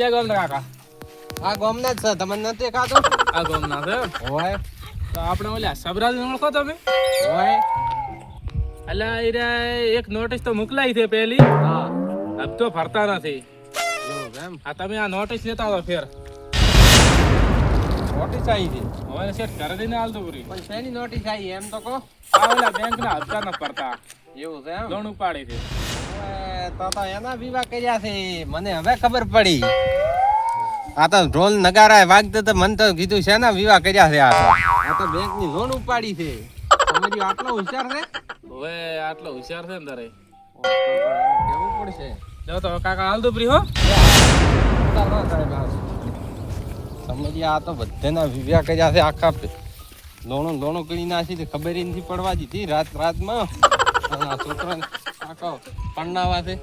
ક્યાં ગામ કાકા આ ગમ જ છે તમને નથી ખાતો આ ગામ ના છે હોય. તો આપણે ઓલા સબરાજ ઓળખો તમે? હોય. અલા એ રે એક નોટિસ તો મોકલાઈ છે પહેલી હા. હબ તો ફરતા નથી. આ તમે આ નોટિસ લેતા આવો ફેર. નોટિસ આવી છે હવે સેટ કરે દઈને હાલ તો પૂરી. પણ શેની નોટિસ આવી એમ તો કહો. આ ઓલા બેંક ના હપ્તા ન ભરતા એવું છે એમ? લોન ઉપાડી છે. તો તો એના વિવાહ કર્યા છે. મને હવે ખબર પડી. આ તો ઢોલ નગારા વાગતો તો મને તો કીધું છે શેના વિવાહ કર્યા છે આ તો. આ તો બેંકની લોન ઉપાડી છે. તમારી આટલો હોશિયાર છે? હવે આટલો હોશિયાર છે ને તારે? કેવું પડશે? જો તો કાકા હાલ તો પૂરી હો. સમજી આ તો બધાના વિવાહ કર્યા છે. આખા લોણો લોણો કરી નાખી ખબર નથી પડવા દીધી રાત રાતમાં. છોકરાને આખો પરણાવા છે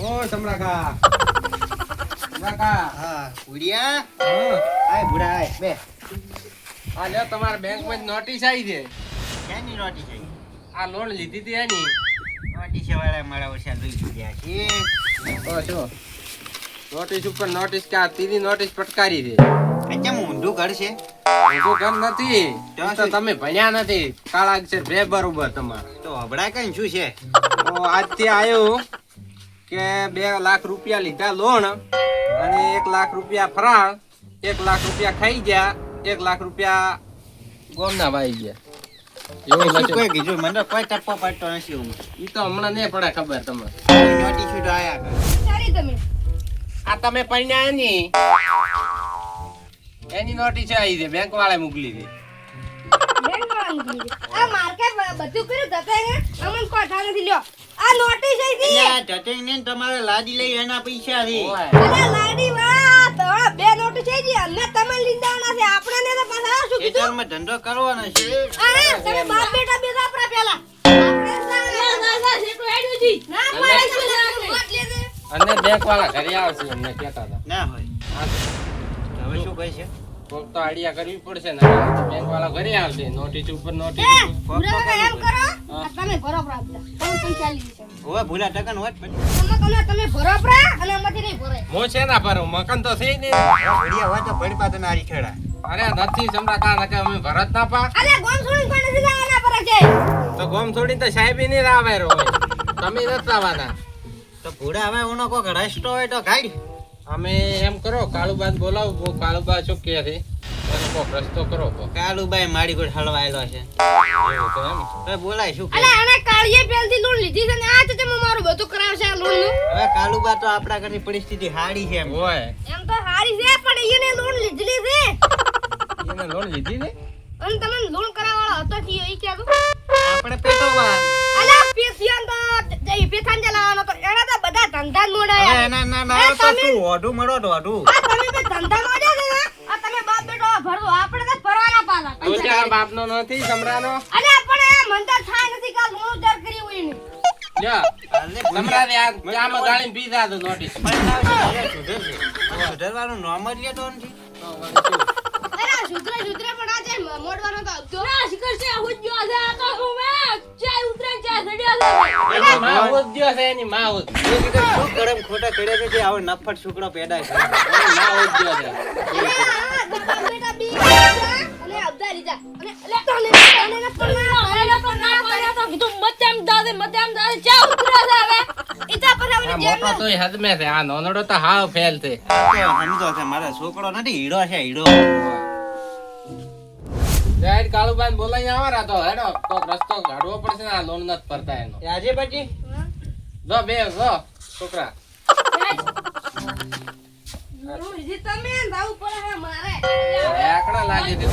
ઓ સમરાકા સમરાકા હા ઉડિયા હા. આય બુડા આય બે. આ લ્યો તમારા બેંકમાં નોટિસ આવી છે. ક્યાંની નોટિસ આવી? આ લોન લીધી હતી એની. નોટિસ વાળા મારા ઓછા લઈ ગયા છે. ઓ છો નોટિસ ઉપર નોટિસ કે આ તીની નોટિસ પટકારી દે કેમ ઊંધું ઘર છે? ઊંધું ઘર નથી. તો તમે ભણ્યા નથી. કાળા અક્ષર બે બરોબર તમારે. તો હબડા કઈ શું છે? તો આજથી આવ્યું કે બે લાખ રૂપિયા લીધા લોન અને એક લાખ રૂપિયા ફરાળ એક લાખ રૂપિયા ખાઈ ગયા એક લાખ રૂપિયા ગોમના વાઈ ગયા. એની. એની નોટિસ આવી છે બેંક વાળાએ મોકલી છે. બેંક વાળા મોકલી છે. આ માર્કેટ બધું કર્યું ધતે અમને કોઠા નથી લ્યો. આ નોટિસ આવી હતી અલ્યા, ને તમારે લાદી લઈ એના પૈસા છે. લાડી વાહ બે નોટિસ આવી અમને તમે લીંદાવાના છે. આપણને તો પાછા શું કીધું? ખેતરમાં ધંધો કરવાનો છે. અરે તમે બાપ બેટા બેટા આપણા પેલા. અને બેંક વાળા ઘરે આવશે એમને કહેતા હતા. ના હોય. હવે શું કહે છે? કોક તો આઈડિયા કરવી પડશે ને બેંક વાળા ઘરે આવશે. નોટિસ ઉપર નોટિસ. પૂરા એમ કરો? તમે ભરો પ્રાપ્ત તમે છે? હવે ભૂલા ટકન હોત તમે તમે તમે ભરો પ્રા અને અમારથી નહીં ભરે મો છે ના ભરું મકાન તો થઈ નહીં. ભૂડિયા હોય તો ભડી પાતે આરી ખેડા. અરે નથી સમરા કા નકે અમે ભરત ના પા. અરે ગોમ છોડી કોઈ નથી જવાના પર છે તો ગોમ છોડીને તો સાહેબ નહીં રાવે રો તમે નથી આવવાના તો ભૂડા હવે ઉનો કોક રસ્તો હોય તો કાઢ. અમે એમ કરો કાળુબા બોલાવો કાળુબા શું કહે છે? રસ્તો કરો તો કાલુભાઈ મારી કોઈ હલવાયેલો છે. એવું તો બોલાય શું અલે આને કાળીએ પહેલથી લોન લીધી છે ને આ તો તમે મારું બધું કરાવશે આ લોનનું હવે કાલુબા તો આપણા ઘરની પરિસ્થિતિ હારી છે એમ. હોય. એમ તો હારી છે પણ એને લોન લીધેલી છે. એને લોન લીધી ને? અને તમને લોન કરાવવાળો હતો કે એ કહેતો? આપણે પેટોમાં. અલે તો જઈ પેથાન તો એના ધંધા જ મોડા મોડાયા ના ના ના તો તું ઓઢું મળો તો ઓઢું આ તમે તો ધંધા મોડ્યા છે ને આ તમે બાપ બેટો ભરો આપણે તો ભરવાના પાલા. તો ચાર બાપનો નથી સમરાનો અરે પણ એ મંદર થાય નથી કાલ હું ઉધાર કરી હોય ને લ્યો. સમરાને આ ચામાં ગાળીને પીધા તો નોટિસ. સુધરવાનું નામ જ લેતો નથી. અરે સુધરે સુધરે પણ આજે મોડવાનો તો ના શિખર છે હું જ આ આ તો ખોટા છે જે નફટ છોકરો પેદા આ તો હદમે છે. નાનડો તો હાવ ફેલ છે. સમજો છે મારો છોકરો નથી હીરો છે હીરો. જાહેર કાળુબાઈ બોલાઈ આવવાના તો હેડો કોક રસ્તો કાઢવો પડશે ને આ લોન નથી ભરતા એનો. આજે પછી? જો બે જો છોકરા. તમે દાવ પડે હે મારે. આકડા લાગે છે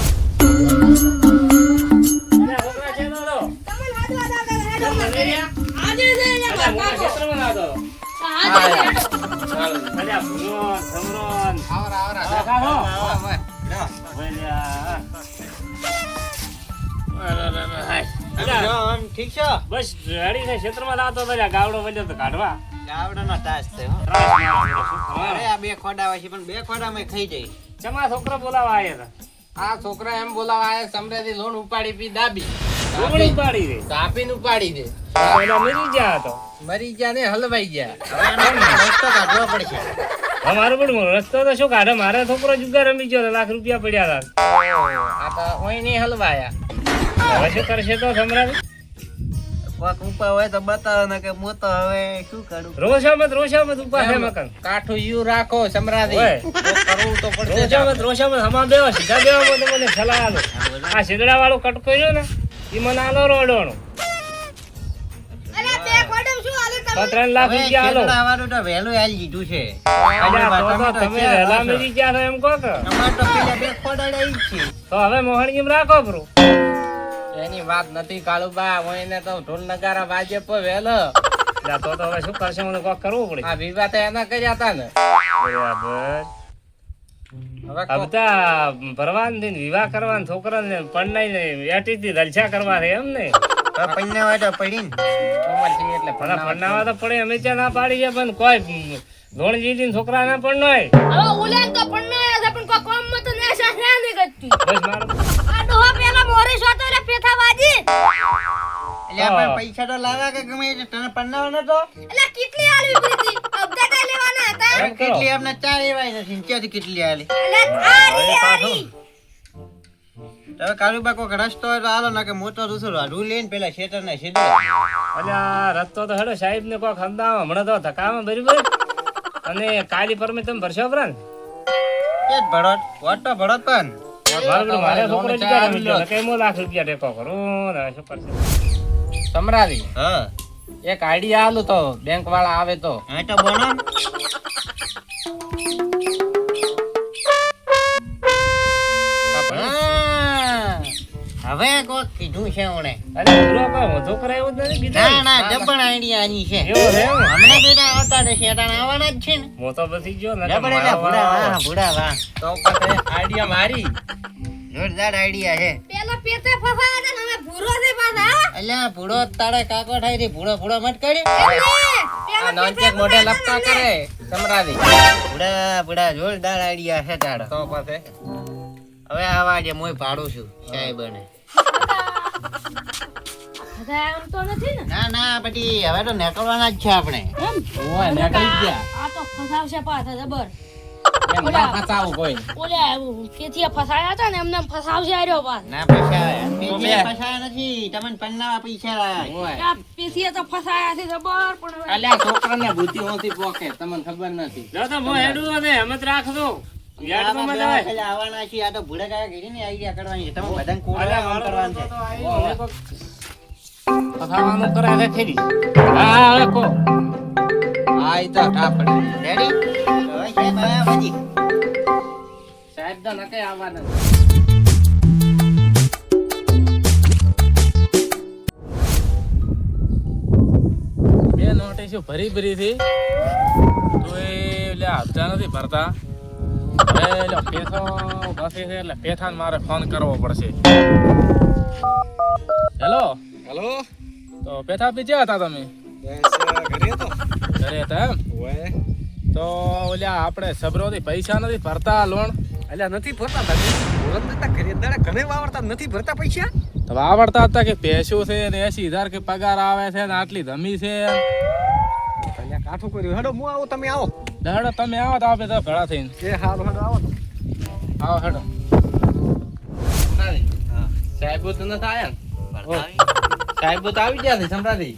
તમે હાથવા દાદા હેડો આજે જે ને બાપા. આવરા આવરા આમ ઠીક છે? બસ રેડી છે ક્ષેત્રમાં લાવતો હતો ગાવડો વધ્યો તો કાઢવા. ગાવડાનો તાસ છે હો. ત્રાસ મારવાનો શું ખબર? અરે આ બે ખોડા હોય છે પણ બે ખોડામાં ખાઈ જાય. ચમા છોકરા બોલાવા આયા હતા આ છોકરા એમ બોલાવા આયા સમરેથી લોન ઉપાડી પી દાબી. દે? તાપીને ઉપાડી દે. પેલા મરી ગયા હતો મરી ગયા ને હલવાઈ ગયા. રસ્તો કાઢવો પડશે. અમારો પણ રસ્તો તો શું કાઢે? મારા છોકરો જુગાર રમી ગયો લાખ રૂપિયા પડ્યા આ તો નહીં હલવાયા. હતા હવે શું કરશે તો સમરાજ કોક ઉપર હોય તો બતાવો ને કે હું તો હવે શું કરું? રોશામત રોશામત ઉપા છે મકાન. કાઠું યુ રાખો સમરાદી કરવું તો પડશે રોશામત રોશામત હમા બેવા સીધા બેવામાં તો મને સલાહ આલો. આ શીગડા વાળો કટકો ને એ મને આલો તમે? ત્રણ લાખ રૂપિયા વહેલું આલી દીધું છે. તમે વહેલા. ગયા એમ કહો તો પેલા બે ખોડાડા ઈ જ છે. તો હવે મોહનજીમ રાખો બ્રો એની વાત નથી કાળુબા હું એને તો ઢોલ નગારા વાજે પર વેલો. જા, તો તો હવે શું કરશે? મને કોક કરવું પડે. આ વિવાહ તો એના કર્યા હતા ને. બરાબર. ભરવાનથી વિવાહ કરવાન છોકરાને પરણાઈને એટીથી જલસા કરવા છે એમ ને તો પૈણા હોય તો એટલે પડે અમે ત્યાં ના પાડી છે પણ કોઈ ધોણજીજી છોકરા ના હવે તો પણ ના છે પણ કોઈ કામમાં તો ના ના બસ મોરે. શોતો વાજી એટલે આપણે પૈસા તો લાવ્યા કે ગમે તે તને પન્નાવાનો તો એટલે કેટલી આલવી પડી અબદાટા લેવાના હતા. કેટલી આપણે ચાર એવાય નથી ત્યાંથી કેટલી આલી? એટલે આરી આરી. તો કાળુબા કોક રસ્તો હોય તો હાલો ના કે મોટો દૂસરો રાઢું લઈને પેલા શેટર ને સીધો અલ્યા રસ્તો તો હેડો સાહેબ ને કોઈ ખંદાવો હમણાં તો ધકામાં બરાબર. અને કાલી પરમે તમે ભરશો પરા ને એ વોટ તો ભડત પણ. મારો મારે છોકરો ચા રમી ગયો. મો લાખ રૂપિયા ટેકો કરું? ને હવે શું કરશે? સમરાદી હા. એક આઈડિયા આલું તો બેંક વાળા આવે તો. હા તો બોલો હવે કોક કીધું છે ઓણે. અરે પૂરો કોઈ વધુ કરાયો જ નથી ના ના? જબણ આઈડિયા આની છે. એવું છે હમણાં બેટા આવતા તો શેટાણ આવવાના જ છે ને. હું તો પછી ગયો ને જબણ એટલે ભૂડા વાહ ભૂડા વાહ તો પછી આઈડિયા મારી. જોરદાર આઈડિયા છે. પેલો પેતે ફસાયા હતા ને ભૂરો છે પાછા અલ્યા ભૂરો તારે કાકો થાય રે ભૂરો ભૂરો મત કરી. આ પેલા મોઢે લપતા કરે. સમરાવી. ભૂડા ભૂડા જોરદાર આઈડિયા છે તારો. તો પાસે હવે આવા જે મોય ભાડું છું. સાહેબ ને બધા એમ તો નથી ને? ના ના પછી હવે તો નીકળવાના જ છે આપણે. ઓય નીકળી ગયા. આ તો ફસાવશે પાછા જબર. એમ ના કોઈ. ઓલે કેથી ફસાયા હતા ને એમને ફસાવશે આર્યો પાછ. ના ફસાવે તો ફસાયા નથી. તમને પન્નાવા પૈસા લાયા પેથી તો ફસાયા છે જબર પણ અલ્યા છોકરાને બુદ્ધિ ઓછી પોકે. તમને ખબર નથી. જો તો હું હેડું અને હિંમત રાખજો. આવવાના છીએ. આ તો ભૂડા કાકા કીધી ને આઈડિયા કરવાની છે. તમે બધાને કોડ કામ કરવાનું છે? ફસાવાનું કરે છે ખરી હા હવે કો. હા તો ઠા રેડી હવે સાહેબ આવ્યા પછી નકે આવવાના બે નોટિસો ભરી ભરી થી તો એ હપ્તા નથી ભરતા હવે એટલે પેથો નથી છે એટલે પેથાને મારે ફોન કરવો પડશે. હેલો? હેલો? તો પેથા પી જ્યાં હતા તમે? ઘરે હતો ઘરે હતા એમ? તો ઓલ્યા આપણે સબરોથી પૈસા નથી ભરતા લોન? અલ્યા નથી ભરતા ઓળખ નતા ઘરે દાડે ઘરે વાવડતા નથી ભરતા પૈસા? તો વાવડતા હતા કે પૈસો છે ને એસી હજાર કે પગાર આવે છે ને આટલી ધમી છે. અલ્યા કાઠું કર્યું. હેડો હું આવું તમે આવો. દહડો તમે આવો તો આપણે તો ભેળા થઈને. એ હારું હેડો આવો તો. આવો હેડો. સાહેબો તો નથી ને સાહેબો તો આવી ગયા છે સંભળાતી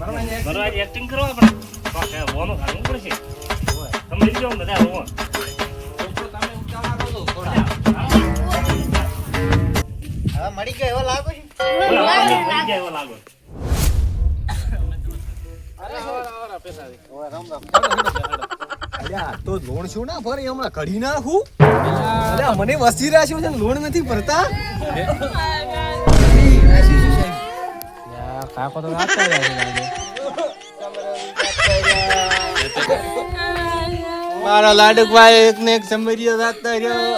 ભરવાની- એક્ટિંગ કરવા પણ એ ખાવું પડશે. તમે બધા હવે મળી ગયો એવો લાગુ એવો લાગો. તો લોન શું ના ભરે? હમણાં કઢી નાખું મને વસી રહ્યા છે ને લોન નથી ભરતા? કાકો તો લાગે. મારા લાડકભાઈ એક ને એક સમરિયો રાખતા રહ્યો.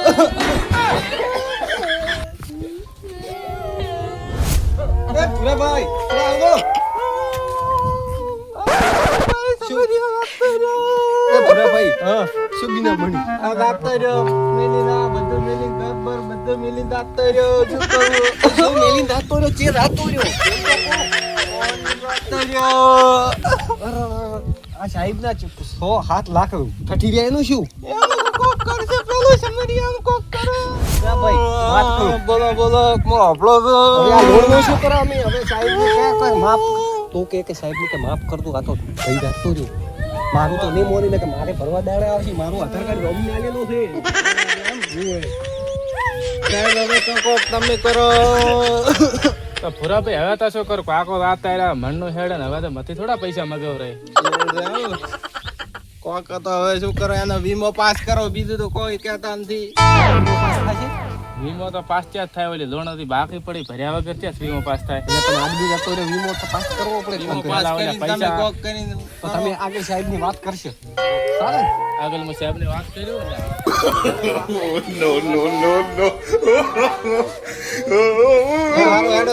મેલી દાંતો રહ્યો. શું કરું? શું મેલી દાતો રહ્યો ચે રાતો રહ્યો? આ સાહેબ ના સો હાથ લાખ. ઠઠી રહ્યા એનું શું? કોક કરશે પેલું સમરિયાનું કોક કરો. ભાઈ વાત કરો. બોલો બોલો હું આપણો હવે આ લોનનું શું કરો અમે? હવે સાહેબ ને કે કઈ માફ તો કે કે સાહેબ ને કે માફ કર દો આ તો ભાઈ રાખતો રહ્યો. મારું તો નહીં મોની ને કે મારે ભરવા દાડે આવશે મારું આધાર કાર્ડ ગમી આલેલું છે. એમ જુએ. સાહેબ હવે તો કોક તમે કરો. તો ભૂરાભાઈ હવે તો શું કરું? કાકો વાત આવ્યા મનનું હેડે ને હવે તો મથી થોડા પૈસા મગાવ રહે. કોક તો હવે શું કરો એનો વીમો પાસ કરો બીજું તો કોઈ કહેતા નથી. વીમો તો પાસ ત્યાં થાય ઓલી લોન હતી બાકી પડી ભર્યા વગર ત્યાં વીમો પાસ થાય? એટલે પણ આદમી જતો વીમો તો પાસ કરવો પડે. વીમો પાસ કરીને તમે પૈસા- કોક કરીને તો તમે આગળ સાહેબની વાત કરશો. ચાલે આગળ હું સાહેબ વાત કર્યો નો. નો નો હેડો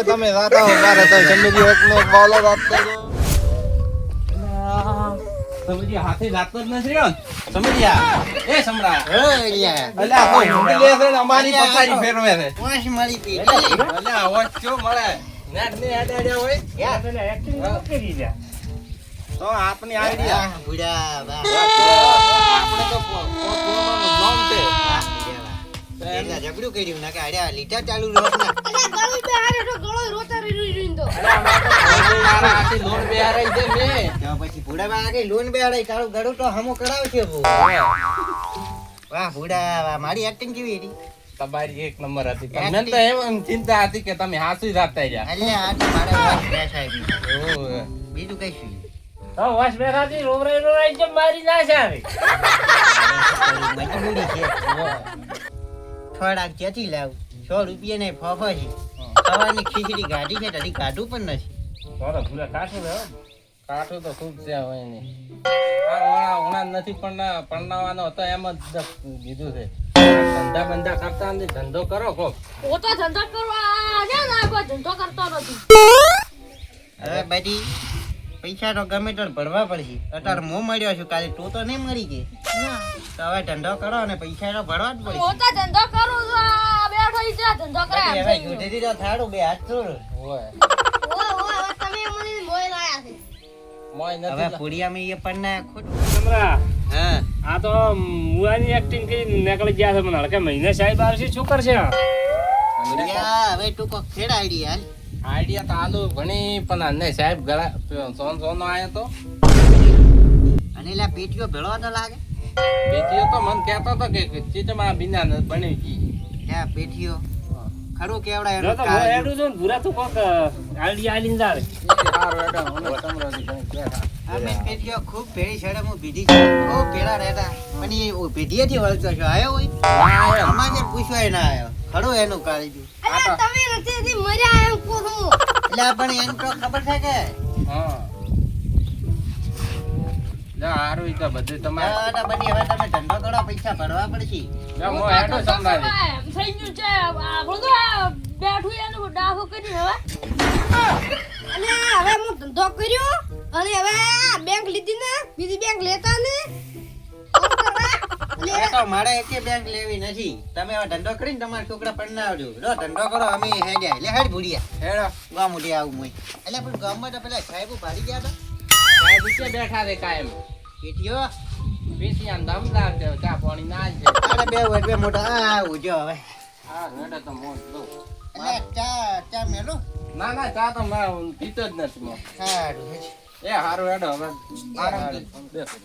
તમે રાતા હો મારે તો જમીન એક નો બોલો વાત કરો સમજી હાથે જાતો જ નથી રહ્યો સમજ્યા એ સમરા અલ્યા કોઈ ઊંઘી લે છે ને અમારી પથારી ફેરવે છે પાંચ મારી પેટી અલ્યા અવાજ શું મળે નેટની હેડે હેડે હોય ન કરી. તો આપની આઈડિયા બુડા. આપણે તો નામ છે ઝઘડું કર્યું? ના કે અડ્યા લીટા ચાલુ રહ્યો ના. અરે ગળું બે હારે તો ગળો રોતા રહી રહી તો. મારા આખી લોન બેહારાઈ છે મે. તો પછી ભૂડા માં આગળ લોન બેહાડાય તારું ગળું તો હમો કરાવશે બો વાહ ભૂડા વાહ. મારી એક્ટિંગ કેવી હતી? તમારી એક નંબર હતી. તમને તો એમ ચિંતા હતી કે તમે હાસુ જાતા રહ્યા. અરે આ તો મારા બે સાહેબ ઓ બીજું કઈ શું? તો વસ બેઠાથી રોવરાઈ રોવરાઈ જ મારી ના છે થોડાક ક્યાંથી લાવ સો રૂપિયા ને ફોફો છે સવારની ખીચડી ગાડી છે તારી કાઢું પણ નથી તો ભૂલા કાઢું ને, હો. કાઠું તો ખૂબ છે હવે એની. ઉણા નથી પણ પરણાવવાનો હતો એમ જ કીધું છે ધંધા બંધા કરતા નથી ધંધો કરો કોક પોતો ધંધો કરવા ધંધો કરતો નથી હવે બધી પૈસા તો ગમે તો ભરવા પડશે. અત્યારે મો મળ્યો છું કાલે તું તો નહીં મળી ગઈ. તો હવે ધંધો કરો અને પૈસા તો ભરવા જ પડશે. પોતો ધંધો કરું છું બેઠો ઈ જા ધંધો કરે એમ હવે. જુઠેથી તો થાળું બે હાથ છોડ ઓય ઓય ઓય તમે મને મોય લાયા છે. મોય હવે પુડિયા મે એ પણ ના ખોટ સમરા, હા. આ તો મુવાની એક્ટિંગ કરી નીકળી ગયા છે મને. હડકે મહિને સાહેબ આવશે શું કરશે? હવે તું કોક ખેડ આઈડિયા આઈડિયા તો આલુ ઘણી પણ અને સાહેબ ગળા સોન સોનો આયો તો. અને એલા પેટીઓ ભેળવા તો લાગે? પેટીઓ તો મને કહેતો તો કે ચીચમાં બિના ન બની ગઈ ત્યાં પેટીઓ? ખરું કેવડા એનું તો હું. છું ભૂરા તું કોક આઈડિયા આલીને જાવે. હારું હેડો, મને સમરાજી ઘણી બેઠા. અમે પેટીઓ ખૂબ ભેળી છેડે હું ભીડી છે. બહુ પેલા રહેતા. પણ એ ઓ ભીડીએથી વળતો છો આયો હોય? અમારે પૂછવાય ના આવ્યો ખરું એનું કાળજું? અલ્યા તમે નથી હજી મર્યા એમ કહું એટલે પણ એમ તો ખબર છે કે? હા. હારું તો બધું તમારે. બધી હવે તમે ધંધો કરો પૈસા ભરવા પડશે. જા હેડો સમરાજી થઈ ગયું છે. આપણું તો બેઠું એનું ડાફો કરી હવે. અને હવે હું ધંધો કર્યો અને હવે બેંક લીધી ને બીજી બેંક લેતા ને? અને તો મારે એકે બેંક લેવી નથી. તમે હવે ધંધો કરીને તમારા છોકરા પરણાવજો. લો ધંધો કરો અમે હેડ્યા એટલે હેડ ભૂડિયા હેડો ગામ ઉડી આવું મોય એટલે પણ ગામમાં તો પેલા સાહેબો ભાડી ગયા હતા. સાહેબ બેઠા કાયમ. પેટીઓ પીસિયા દમ લાગશે ચા પાણી ના બે વર્ષ બે મોટા. આ ઉજો હવે. હા હેડો તો મોટો એટલે ચા ચા મેલો? ના ના ચા તો મારે પીતો જ નથી સારું એ હારું હેડો હવે. બેસો.